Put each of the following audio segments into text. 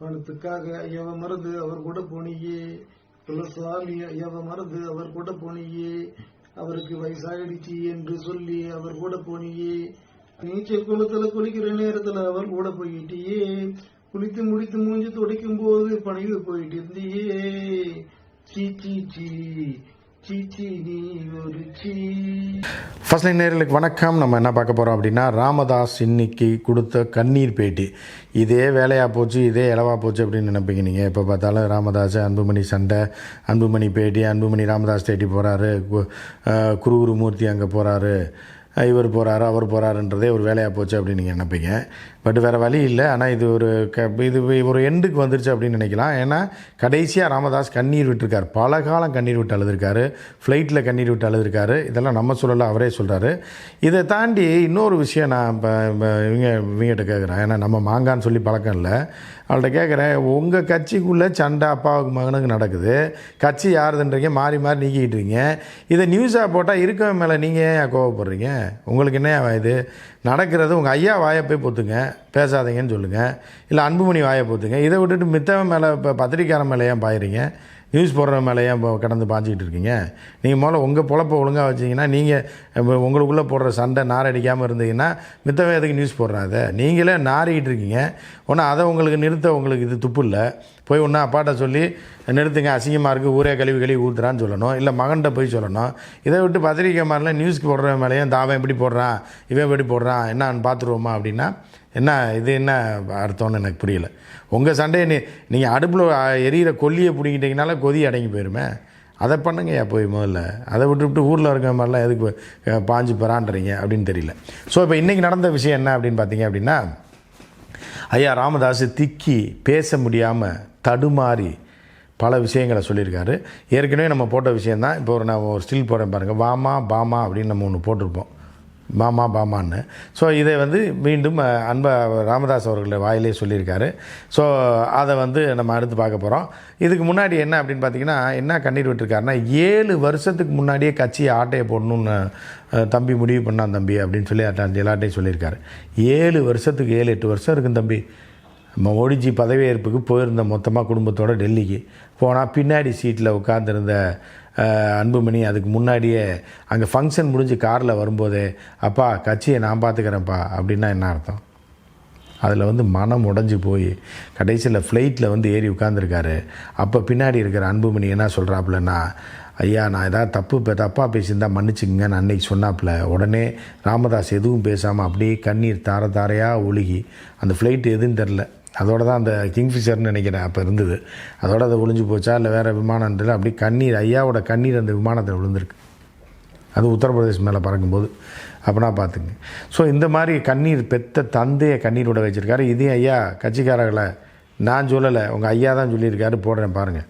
பணத்துக்காக ஐயாவை மறந்து அவர் கூட போனியே. துளசாமி ஐயாவை மறந்து அவர் கூட போனியே. அவருக்கு வயசாயிடுச்சு என்று சொல்லி அவர் கூட போனியே. நீச்சல் குளத்துல குளிக்கிற நேரத்துல அவர் கூட போயிட்டியே. குளித்து முடித்து மூஞ்சி துடைக்கும் போது பணிவு போயிட்டு இருந்தியே சீ சீ சீ. ஃபர்ஸ்ட் லைன் நேர்களுக்கு வணக்கம். நம்ம என்ன பார்க்க போகிறோம் அப்படின்னா ராமதாஸ் இன்னைக்கு கொடுத்த கண்ணீர் பேட்டி. இதே வேலையாக போச்சு இதே இளவாக போச்சு அப்படின்னு நினைப்பீங்க நீங்கள் எப்போ பார்த்தாலும் ராமதாஸ் அன்புமணி சண்டை அன்புமணி பேட்டி அன்புமணி ராமதாஸ் தேடி போகிறாரு குரு மூர்த்தி அங்கே போகிறாரு இவர் போகிறாரு அவர் போகிறாருன்றதே ஒரு வேலையாக போச்சு அப்படின்னு நீங்கள் நினைப்பீங்க. பட் வேறு வழி இல்லை. ஆனால் இது ஒரு க இது ஒரு எண்டுக்கு வந்துருச்சு அப்படின்னு நினைக்கலாம். ஏன்னா கடைசியாக ராமதாஸ் கண்ணீர் விட்டுருக்கார். பல காலம் கண்ணீர் விட்டு அழுதுருக்காரு. ஃப்ளைட்டில் கண்ணீர் விட்டு அழுதுருக்காரு. இதெல்லாம் நம்ம சொல்லலை அவரே சொல்கிறாரு இதை தாண்டி இன்னொரு விஷயம் நான் இப்போ இவங்க இவங்ககிட்ட கேட்குறேன் ஏன்னா நம்ம மாங்கான்னு சொல்லி பழக்கம் இல்லை. அவள்கிட்ட கேட்குறேன் உங்கள் கட்சிக்குள்ளே சண்டை அப்பாவுக்கு மகனுக்கு நடக்குது. கட்சி யாருதுன்றீங்க? மாறி மாறி நீக்கிட்டுறீங்க இதை நியூஸாக போட்டால் இருக்கவன் மேலே நீங்கள் ஏன் கோவப்படுறீங்க? உங்களுக்கு என்ன இது? நடக்கிறது உங்கள் ஐயா வாயை போய் பொத்துங்க. பேசாதீங்கன்னு சொல்லுங்கள் இல்லை அன்புமணி வாயை பொத்துங்க. இதை விட்டுட்டு மித்தவன் மேலே இப்போ பத்திரிக்காரன் மேலே ஏன் பாயிறீங்க? நியூஸ் போடுற மேலே ஏன் கடந்து பாஞ்சிக்கிட்டு இருக்கீங்க? நீங்கள் முதல்ல உங்கள் பொழப்பை ஒழுங்காக வச்சிங்கன்னா நீங்கள் உங்களுக்குள்ளே போடுற சண்டை நாரடிக்காமல் இருந்தீங்கன்னா மித்தவே எதுக்கு நியூஸ் போடுறாத? நீங்களே நாரிக்கிட்டு இருக்கீங்க. ஒன்றா அதை உங்களுக்கு நிறுத்த உங்களுக்கு இது துப்பு இல்லை. போய் ஒன்றா அப்பாட்ட சொல்லி நிறுத்துங்க அசிங்கமாக இருக்குது ஊரே கழிவு கழுவி ஊற்றுறான்னு சொல்லணும். இல்லை மகன்கிட்ட போய் சொல்லணும். இதை விட்டு பத்திரிக்கை மாதிரிலாம் நியூஸ்க்கு போடுற மேலேயும் தாவன் எப்படி போடுறான் இவன் எப்படி போடுறான் என்னான்னு பார்த்துருவோமா அப்படின்னா என்ன இது என்ன அர்த்தம்னு எனக்கு புரியல. உங்கள் சண்டையை நீ நீங்கள் அடுப்பில் எரியிற கொல்லியை பிடிக்கிட்டீங்கனால கொதி அடங்கி போயிருமே. அதை பண்ணுங்கய்யா போய் முதல்ல. அதை விட்டு விட்டு ஊரில் இருக்கிற மாதிரிலாம் எதுக்கு பாஞ்சு பெறான்றீங்க அப்படின்னு தெரியல. ஸோ இப்போ இன்றைக்கி நடந்த விஷயம் என்ன அப்படின்னு பார்த்தீங்க அப்படின்னா ஐயா ராமதாஸ் திக்கி பேச முடியாமல் தடுமாறி பல விஷயங்களை சொல்லியிருக்காரு. ஏற்கனவே நம்ம போட்ட விஷயந்தான் இப்போ ஒரு நான் ஒரு ஸ்டில் போடுறேன் பாருங்கள் வாமா பாமா அப்படின்னு நம்ம ஒன்று போட்டிருப்போம். பாமா பாமான்னு. ஸோ இதை வந்து மீண்டும் அன்ப ராமதாஸ் அவர்கள் வாயிலே சொல்லியிருக்காரு. ஸோ அதை வந்து நம்ம அடுத்து பார்க்க போகிறோம் இதுக்கு முன்னாடி என்ன அப்படின்னு பார்த்தீங்கன்னா என்ன கண்ணீர் விட்டுருக்காருன்னா ஏழு வருஷத்துக்கு முன்னாடியே கட்சியை ஆட்டையை போடணும்னு தம்பி முடிவு பண்ணான் தம்பி அப்படின்னு சொல்லி அட்ட- எல்லார்ட்டையும் சொல்லியிருக்காரு. ஏழு வருஷத்துக்கு ஏழு எட்டு வருஷம் இருக்கும் தம்பி. நம்ம ஓடிஜி பதவியேற்புக்கு போயிருந்த மொத்தமாக குடும்பத்தோட டெல்லிக்கு. போனால் பின்னாடி சீட்டில் உட்காந்துருந்த அன்புமணி அதுக்கு முன்னாடியே அங்கே ஃபங்க்ஷன் முடிஞ்சு காரில் வரும்போதே அப்பா கட்சியை நான் பார்த்துக்கிறேன்ப்பா அப்படின்னா என்ன அர்த்தம்? அதில் வந்து மனம் உடஞ்சி போய் கடைசியில் ஃப்ளைட்டில் வந்து ஏறி உட்காந்துருக்காரு அப்போ பின்னாடி இருக்கிற அன்புமணி என்ன சொல்கிறாப்புலன்னா ஐயா நான் ஏதாவது தப்பு இப்போ தப்பாக பேசியிருந்தா மன்னிச்சுக்கங்கன்னு அன்னைக்கு சொன்னாப்புல. உடனே ராமதாஸ் எதுவும் பேசாமல் அப்படியே கண்ணீர் தார தாரையாக ஒழுகி அந்த ஃப்ளைட் எதுன்னு தெரில அதோட தான் அந்த கிங்ஃபிஷர்னு நினைக்கிறேன் அப்போ இருந்தது. அதோட அது ஒளிஞ்சு போச்சா இல்லை வேறு விமானம்ன்றது அப்படி கண்ணீர் ஐயாவோட கண்ணீர் அந்த விமானத்தில் விழுந்திருக்கு. அது உத்தரப்பிரதேசம் மேலே பறக்கும்போது. அப்படின்னா பார்த்துங்க ஸோ இந்த மாதிரி கண்ணீர் பெத்த தந்தையை கண்ணீரோட வச்சுருக்காரு. இதே ஐயா கட்சிக்காரர்களை நான் சொல்லலை உங்கள் ஐயா தான் சொல்லியிருக்காரு போடுறேன் பாருங்கள்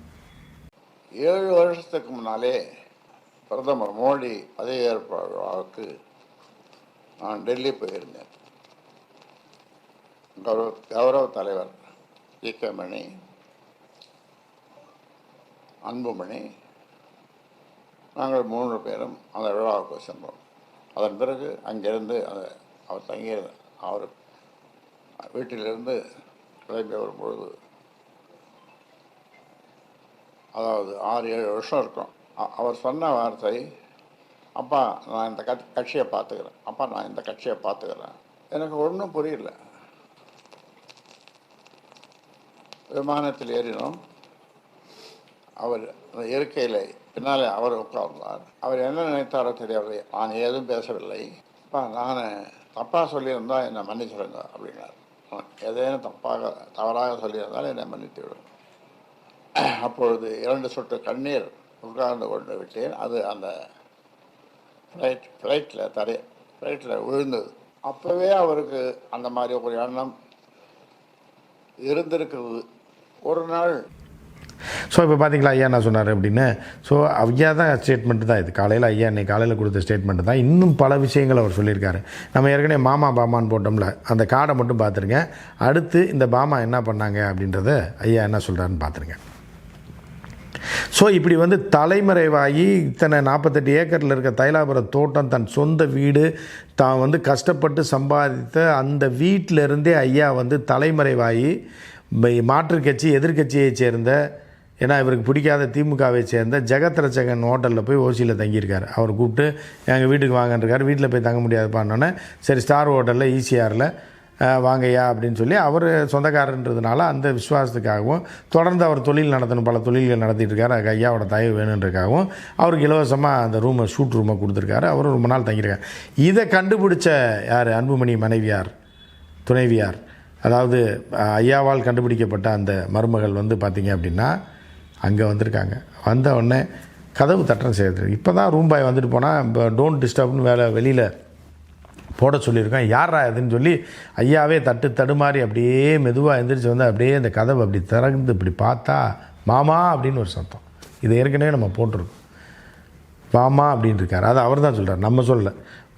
ஏழு வருஷத்துக்கு முன்னாலே பிரதமர் மோடி பதவியேற்பாளருக்கு நான் டெல்லி போயிருந்தேன். கௌரவ கௌரவ தலைவர் இ கே. மணி அன்புமணி நாங்கள் மூன்று பேரும் அந்த விழாவுக்கு சென்றோம். அதன் பிறகு அங்கிருந்து அந்த அவர் தங்கிய அவர் வீட்டிலிருந்து கிளம்பி வரும்பொழுது அதாவது ஆறு ஏழு வருஷம் இருக்கும். அ- அவர் சொன்ன வார்த்தை அப்பா நான் இந்த கட்சியை பார்த்துக்கிறேன். அப்பா நான் இந்த கட்சியை பார்த்துக்கிறேன். எனக்கு ஒன்றும் புரியல. விமானத்தில் ஏறினோம். அவர் அந்த இருக்கையில் பின்னாலே அவர் உட்கார்ந்தார். அவர் என்ன நினைத்தாரோ தெரியவில்லை நான் ஏதும் பேசவில்லை. அப்பா நான் தப்பாக சொல்லியிருந்தா என்னை மன்னிச்சிடுங்க அப்படின்னார். ஏதேனும் தப்பாக தவறாக சொல்லியிருந்தால் என்னை மன்னித்து விடும் அப்பொழுது இரண்டு சொட்டு கண்ணீர் உட்கார்ந்து கொண்டு விட்டேன். அது அந்த ஃப்ளைட் ஃப்ளைட்டில் தரை ஃப்ளைட்டில் விழுந்தது. அப்போவே அவருக்கு அந்த மாதிரி ஒரு எண்ணம் இருந்திருக்குது ஒரு நாள். ஸோ இப்போ பார்த்தீங்களா ஐயா என்ன சொன்னார் அப்படின்னு? ஸோ ஐயா தான் ஸ்டேட்மெண்ட் தான் இது. காலையில் ஐயா இன்னைக்கு காலையில் கொடுத்த ஸ்டேட்மெண்ட் தான். இன்னும் பல விஷயங்கள் அவர் சொல்லியிருக்காரு. நம்ம ஏற்கனவே மாமா பாமான்னு போட்டோம்ல அந்த கார்டை மட்டும் பார்த்துருங்க. அடுத்து இந்த பாமா என்ன பண்ணாங்க அப்படின்றத ஐயா என்ன சொல்கிறாருன்னு பார்த்துருங்க. ஸோ இப்படி வந்து தலைமறைவாகி இத்தனை நாற்பத்தெட்டு ஏக்கரில் இருக்க தைலாபுரம் தோட்டம் தன் சொந்த வீடு தான் வந்து கஷ்டப்பட்டு சம்பாதித்த அந்த வீட்டில் இருந்தே ஐயா வந்து தலைமறைவாகி மாற்றுக் கட்சி எதிர்க்கட்சியைச் சேர்ந்த ஏன்னா இவருக்கு பிடிக்காத திமுகவை சேர்ந்த ஜெகத் ரச்சகன் ஹோட்டலில் போய் ஓசியில் தங்கியிருக்கார். அவர் கூப்பிட்டு எங்கள் வீட்டுக்கு வாங்கன்றிருக்காரு வீட்டில் போய் தங்க முடியாதுப்பான்னொன்னே சரி ஸ்டார் ஹோட்டலில் ஈசிஆரில் வாங்கய்யா அப்படின்னு சொல்லி அவர் சொந்தக்காரன்றதுனால அந்த விசுவாசத்துக்காகவும் தொடர்ந்து அவர் தொழில் நடத்தணும் பல தொழில்கள் நடத்திட்டு இருக்காரு அதுக்கு ஐயாவோட தயவு வேணுன்றக்காகவும் அவருக்கு இலவசமாக அந்த ரூமை ஷூட் ரூமை கொடுத்துருக்காரு. அவரும் ரொம்ப நாள் தங்கியிருக்காரு. இதை கண்டுபிடிச்ச யார்? அன்புமணி மனைவியார் துணைவியார். அதாவது ஐயாவால் கண்டுபிடிக்கப்பட்ட அந்த மருமகள் வந்து பார்த்திங்க அப்படின்னா அங்கே வந்திருக்காங்க. வந்த உடனே கதவு தட்டம் செய்யறது. இப்போ தான் ரூம் பாய் வந்துட்டு போனால் இப்போ டோன்ட் டிஸ்டர்ப்னு வேலை வெளியில் போட சொல்லியிருக்கேன். யாரா இதுன்னு சொல்லி ஐயாவே தட்டு தடுமாறி அப்படியே மெதுவாக எந்திரிச்சு வந்து அப்படியே அந்த கதவை அப்படி திறந்து இப்படி பார்த்தா மாமா அப்படின்னு ஒரு சத்தம். இது ஏற்கனவே நம்ம போட்டிருக்கோம். வாமா அப்படின்னு இருக்கார் அது அவர் தான் சொல்கிறார் நம்ம சொல்லலை.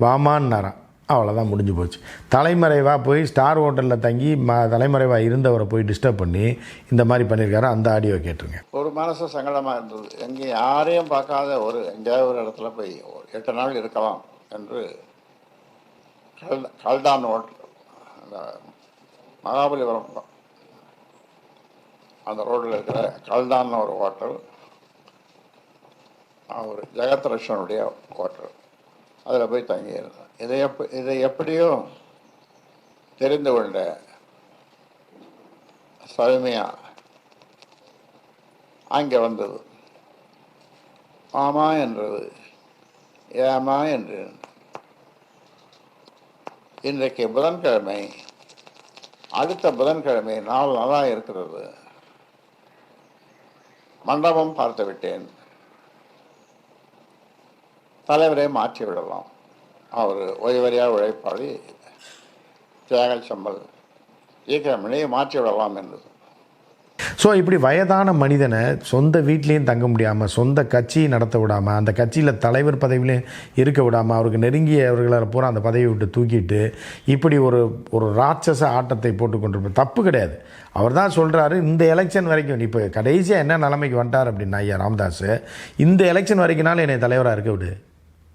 வாமான்னாராம். அவ்வளோதான் முடிஞ்சு போச்சு. தலைமறைவாக போய் ஸ்டார் ஹோட்டலில் தங்கி ம தலைமறைவாக இருந்தவரை போய் டிஸ்டர்ப் பண்ணி இந்த மாதிரி பண்ணியிருக்காரு. அந்த ஆடியோ கேட்டுருங்க. ஒரு மனசு சங்கடமாக இருந்தது. எங்கே யாரையும் பார்க்காத ஒரு எங்கேயாவது ஒரு இடத்துல போய் எட்டு நாள் இருக்கலாம் என்று கல் கல்தான் ஹோட்டல் அந்த மகாபலிபுரம் அந்த ரோட்டில் இருக்கிற கல்தான் ஒரு ஹோட்டல் ஒரு ஜெகத்ரட்சனுடைய ஹோட்டல். அதில் போய் தங்கியிருந்தேன் இதை எப்ப இதை எப்படியோ தெரிந்து கொண்ட சௌமியா அங்கே வந்தது. ஆமா என்றது ஏமா என்று. இன்றைக்கு புதன்கிழமை அடுத்த புதன்கிழமை நாள் நல்லா இருக்கிறது. மண்டபம் பார்த்து விட்டேன் தலைவரை மாற்றி விடலாம் அவர் ஓய்வறியா உழைப்பாளி தியாகல் சம்பல். இயக்கிரமணியை மாற்றி விடலாம் என்று. ஸோ இப்படி வயதான மனிதனை சொந்த வீட்லேயும் தங்க முடியாமல் சொந்த கட்சியை நடத்த விடாமல் அந்த கட்சியில் தலைவர் பதவியிலையும் இருக்க விடாமல் அவருக்கு நெருங்கியவர்களை பூரா அந்த பதவியை விட்டு தூக்கிட்டு இப்படி ஒரு ஒரு ராட்சச ஆட்டத்தை போட்டு கொண்டிருப்பார் தப்பு கிடையாது. அவர் தான் சொல்கிறாரு இந்த எலெக்ஷன் வரைக்கும் இப்போ கடைசியாக என்ன நிலைமைக்கு வந்துட்டார் அப்படின்னா ஐயா ராமதாஸ் இந்த எலெக்ஷன் வரைக்கும்னாலும் என்னை தலைவராக இருக்க விடு.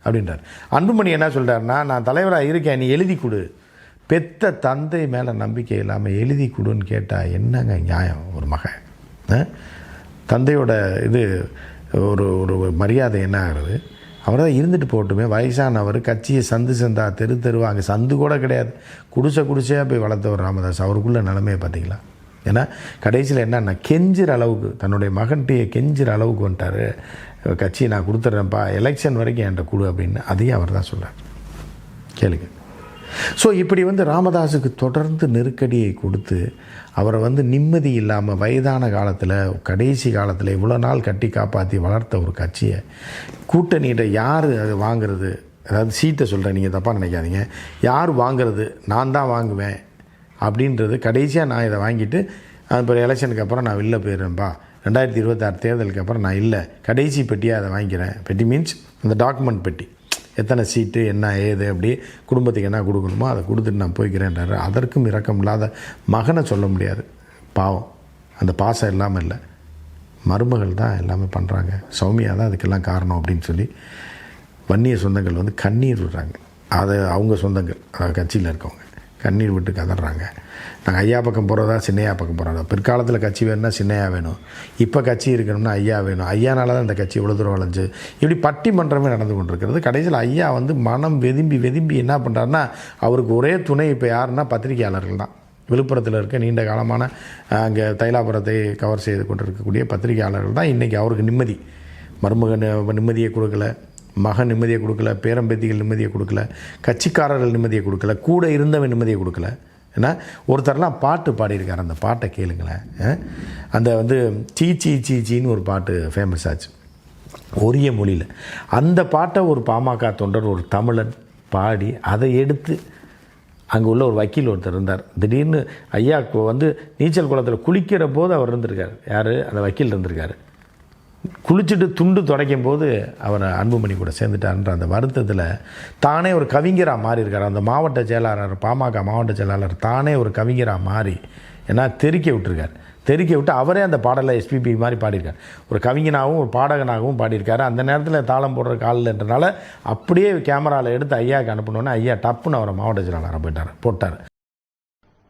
அப்படின்றார். அன்புமணி என்ன சொல்கிறாருன்னா நான் தலைவராக இருக்கேன் நீ எழுதி கொடு. பெத்த தந்தை மேலே நம்பிக்கை இல்லாமல் எழுதி கொடுன்னு கேட்டால் என்னங்க நியாயம் ஒரு மகன்? ஆ? தந்தையோட இது ஒரு ஒரு மரியாதை என்ன ஆகுறது? அவர் தான் இருந்துட்டு போட்டுமே வயசானவர் கட்சியை சந்து சந்தா தெரு தெருவா அங்கே சந்து கூட கிடையாது. குடிசை குடிசையாக போய் வளர்த்தவர் ராமதாஸ். அவருக்குள்ள நிலைமையை பார்த்தீங்களா? ஏன்னா கடைசியில் என்னன்னா கெஞ்சுற அளவுக்கு தன்னுடைய மகன்கிட்டயே கெஞ்சுற அளவுக்கு வந்துட்டார். கட்சியை நான் கொடுத்துட்றேன்ப்பா எலெக்ஷன் வரைக்கும் என்கிட்ட கொடு அப்படின்னு அதையும் அவர் தான் சொல்கிறார் கேளுங்க. ஸோ இப்படி வந்து ராமதாஸுக்கு தொடர்ந்து நெருக்கடியை கொடுத்து அவரை வந்து நிம்மதி இல்லாமல் வயதான காலத்தில் கடைசி காலத்தில் இவ்வளோ நாள் கட்டி காப்பாற்றி வளர்த்த ஒரு கட்சியை கூட்டணியிட யார் அது வாங்குறது? அதாவது சீட்டை சொல்கிறேன் நீங்கள் தப்பாக நினைக்காதீங்க. யார் வாங்குறது? நான் தான் வாங்குவேன் அப்படின்றது கடைசியாக நான் இதை வாங்கிட்டு அப்புறம் எலெக்ஷனுக்கு அப்புறம் நான் வெளில போயிடுறேன்ப்பா ரெண்டாயிரத்தி இருபத்தாறு தேர்தலுக்கு அப்புறம் நான் இல்லை. கடைசி பெட்டியாக அதை வாங்கிக்கிறேன். பெட்டி மீன்ஸ் அந்த டாக்குமெண்ட் பெட்டி. எத்தனை சீட்டு என்ன ஏது அப்படி குடும்பத்துக்கு என்ன கொடுக்கணுமோ அதை கொடுத்துட்டு நான் போய்க்கிறேன்றாரு. அதற்கும் இரக்கம் இல்லாத மகனை சொல்ல முடியாது. பாவம். அந்த பாசம் இல்லாமல் இல்லை. மருமகள் தான் எல்லாமே பண்ணுறாங்க சௌமியா தான் அதுக்கெல்லாம் காரணம் அப்படின்னு சொல்லி வன்னிய சொந்தங்கள் வந்து கண்ணீர் விடுறாங்க. அது அவங்க சொந்தங்கள். கட்சியில் இருக்கவங்க. கண்ணீர் விட்டு கதறாங்க. நாங்கள் ஐயா பக்கம் போகிறதா சின்னையா பக்கம் போகிறதா பிற்காலத்தில் கட்சி வேணும்னா சின்னையா வேணும். இப்போ கட்சி இருக்கணும்னா ஐயா வேணும். ஐயானால தான் இந்த கட்சி இவ்வளோ தூரம் வளைஞ்சு இப்படி பட்டிமன்றமே நடந்து கொண்டிருக்கிறது. கடைசியில் ஐயா வந்து மனம் வெதும்பி வெதும்பி என்ன பண்ணுறாருன்னா அவருக்கு ஒரே துணை இப்போ யாருன்னா பத்திரிகையாளர்கள் தான் விழுப்புரத்தில் இருக்க நீண்ட காலமான அங்கே தைலாபுரத்தை கவர் செய்து கொண்டிருக்கக்கூடிய பத்திரிகையாளர்கள் தான் இன்றைக்கி அவருக்கு நிம்மதி. மருமக நிம்மதியை கொடுக்கல. மகன் நிம்மதியை கொடுக்கல பேரம்பேத்திகள் நிம்மதியை கொடுக்கல கட்சிக்காரர்கள் நிம்மதியை கொடுக்கல கூட இருந்தவன் நிம்மதியை கொடுக்கல. ஏன்னா ஒருத்தர்லாம் பாட்டு பாடியிருக்கார். அந்த பாட்டை கேளுங்களேன். அந்த வந்து சீ சீ சீ சீன்னு ஒரு பாட்டு ஃபேமஸ் ஆச்சு. ஒரிய மொழியில். அந்த பாட்டை ஒரு பாமக தொண்டர் ஒரு தமிழன் பாடி அதை எடுத்து அங்கே உள்ள ஒரு வக்கீல் ஒருத்தர் இருந்தார். திடீர்னு ஐயா வந்து நீச்சல் குளத்தில் குளிக்கிற போது அவர் இருந்திருக்கார். யார்? அந்த வக்கீல் இருந்திருக்காரு. குளிச்சுட்டு துண்டு துடைக்கும் போது அவர் அன்புமணி கூட சேர்ந்துட்டார்ன்ற அந்த வருத்தத்தில் தானே ஒரு கவிஞராக மாறி இருக்கார். அந்த மாவட்ட செயலாளர் பாமக மாவட்ட செயலாளர் தானே ஒரு கவிஞராக மாறி ஏன்னா தெருக்கி விட்டுருக்கார். தெருக்கி விட்டு அவரே அந்த பாடலை எஸ்பிபி மாதிரி பாடியிருக்கார். ஒரு கவிஞனாகவும் ஒரு பாடகனாகவும் பாடியிருக்காரு. அந்த நேரத்தில் தாளம் போடுற காலில்ன்றனால அப்படியே கேமராவில் எடுத்து ஐயாவுக்கு அனுப்பணுன்னே ஐயா டப்புன்னு அவரை மாவட்ட செயலாளராக போயிட்டார். போட்டார்.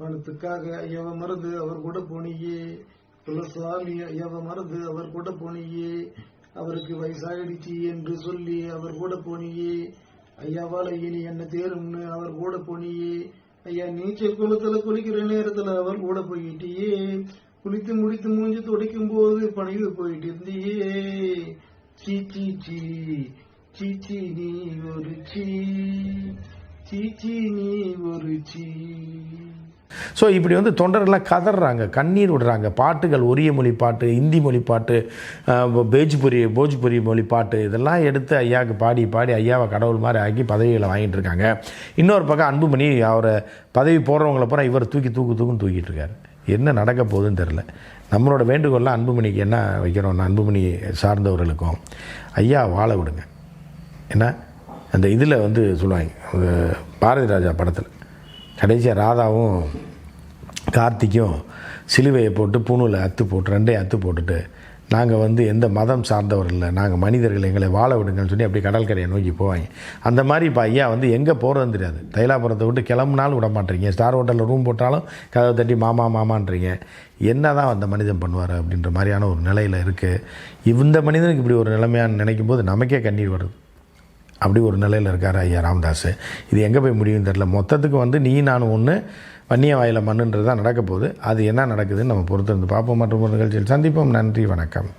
பணத்துக்காக ஐயாவை மருந்து அவர் கூட போனியே துளசாமி ஐயாவை மறந்து அவர் கூட போனியே? அவருக்கு வயசாகிடுச்சு என்று சொல்லி அவர் கூட போனியே? ஐயாவால இனி என்ன தேரும்னு அவர் கூட போனியே? ஐயா நீச்சல் குளத்துல குளிக்கிற நேரத்துல அவர் கூட போயிட்டியே? குளித்து முடித்து மூஞ்சி துடைக்கும் போது பணிவு போயிட்டு இருந்தியே? சீச்சி சீ சீச்சி நீ ஒரு சீ சீச்சி நீ ஒரு சீ. ஸோ இப்படி வந்து தொண்டர்கள்லாம் கதறாங்க கண்ணீர் விடுறாங்க. பாட்டுகள் ஒரிய மொழி பாட்டு இந்தி மொழி பாட்டு பேஜ்புரி போஜ்புரி மொழி பாட்டு இதெல்லாம் எடுத்து ஐயாவுக்கு பாடி பாடி ஐயாவை கடவுள் மாதிரி ஆக்கி பதவிகளை வாங்கிட்டு இருக்காங்க. இன்னொரு பக்கம் அன்புமணி அவரை பதவி போடுறவங்கள பூரா இவர் தூக்கி தூக்கு தூக்குன்னு தூக்கிட்டு இருக்காரு. என்ன நடக்க போகுதுன்னு தெரில நம்மளோட வேண்டுகோள்லாம் அன்புமணிக்கு என்ன வைக்கிறோம்னா அன்புமணி சார்ந்தவர்களுக்கும் ஐயா வாழ விடுங்க. ஏன்னா அந்த இதில் வந்து சொல்லுவாங்க பாரதி ராஜா படத்தில். கடைசியாக ராதாவும் கார்த்திக்கும் சிலுவையை போட்டு பூணூலை அத்து போட்டு ரெண்டையும் அத்து போட்டுட்டு நாங்கள் வந்து எந்த மதம் சார்ந்தவர் இல்லை. நாங்கள் மனிதர்கள் எங்களை வாழ விடுங்கன்னு சொல்லி அப்படி கடற்கரையை நோக்கி போவாங்க. அந்த மாதிரி இப்போ ஐயா வந்து எங்கே போகிறதுன்னு தெரியாது. தைலாபுரத்தை விட்டு கிளம்புனாலும் விட மாட்டேங்க. ஸ்டார் ஹோட்டலில் ரூம் போட்டாலும் கதவை தட்டி மாமா மாமான்றீங்க. என்ன தான் அந்த மனிதன் பண்ணுவார் அப்படின்ற மாதிரியான ஒரு நிலையில் இருக்குது இந்த மனிதனுக்கு இப்படி ஒரு நிலைமையான்னு நினைக்கும் போது நமக்கே கண்ணீர் வருது. அப்படி ஒரு நிலையில் இருக்கார் ஐயா ராமதாஸ் இது எங்கே போய் முடியும்னு தெரில மொத்தத்துக்கு வந்து நீ நானும் ஒன்று வன்னிய வாயில் மண்ணுன்றது தான் நடக்க போகுது. அது என்ன நடக்குதுன்னு நம்ம பொறுத்திருந்து பார்ப்போம். மற்றும் ஒரு நிகழ்ச்சியில் சந்திப்போம். நன்றி வணக்கம்.